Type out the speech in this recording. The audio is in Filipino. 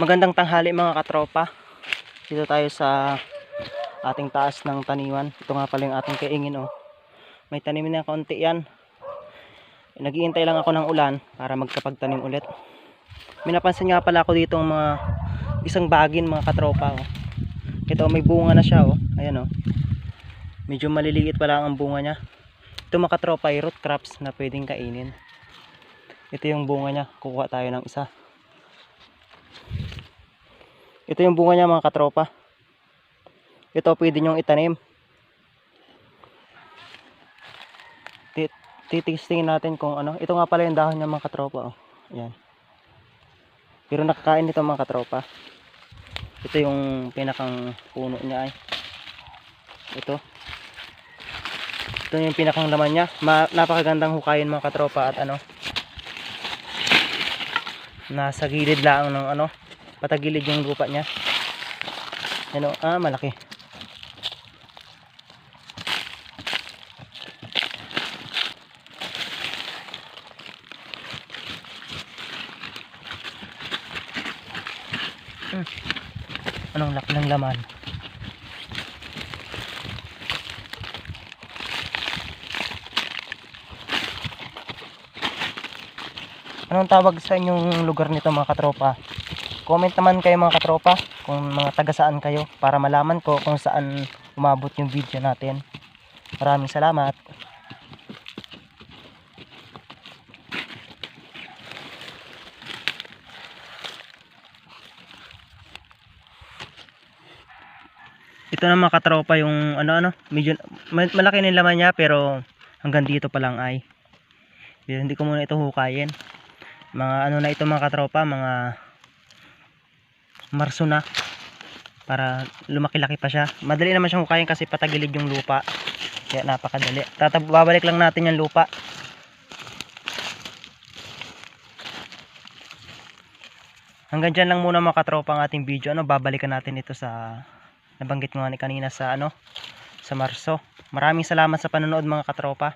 Magandang tanghali mga katropa. Dito tayo sa ating taas ng taniman. Ito nga pala yung ating kaingin oh. May tanim na konti yan. Naghihintay lang ako ng ulan para magkapagtanim ulit. May napansin nga pala ako dito ang mga isang bagin mga katropa oh. Ito may bunga na siya oh. Ayan oh. Medyo maliliit pa lang ang bunga niya. Ito mga katropa ay root crops na pwedeng kainin. Ito yung bunga niya. Kukuha tayo ng isa. Ito yung bunga niya mga katropa. Ito pwede nyong itanim. Tit- Titistingin natin kung ano. Ito nga pala yung dahon niya mga katropa. Oh. Ayan. Pero nakakain nito mga katropa. Ito yung pinakang puno niya ay. Ito. Ito yung pinakang laman niya. Ma napakagandang hukayin mga katropa at ano. Nasa gilid lang ng ano. Patagilid yung lupa niya. Ano, ah, malaki. Hmm. Anong laki ng laman? Anong tawag sa inyong lugar nito mga katropa? Comment naman kayo mga katropa kung mga taga saan kayo para malaman ko kung saan umabot yung video natin. Maraming salamat. Ito na mga katropa yung ano ano, medyo ma- malaki na laman niya pero hanggang dito pa lang ay. Hindi ko muna ito hukayin. Mga ano na ito mga katropa, mga marso na para lumaki-laki pa siya. Madali naman siyang hukayin kasi patagilid yung lupa. Kaya napakadali. Tatab babalik lang natin yung lupa. Hanggang dyan lang muna mga katropa ang ating video. Ano, babalikan natin ito sa nabanggit ko nga ni kanina sa ano sa Marso. Maraming salamat sa panonood mga katropa.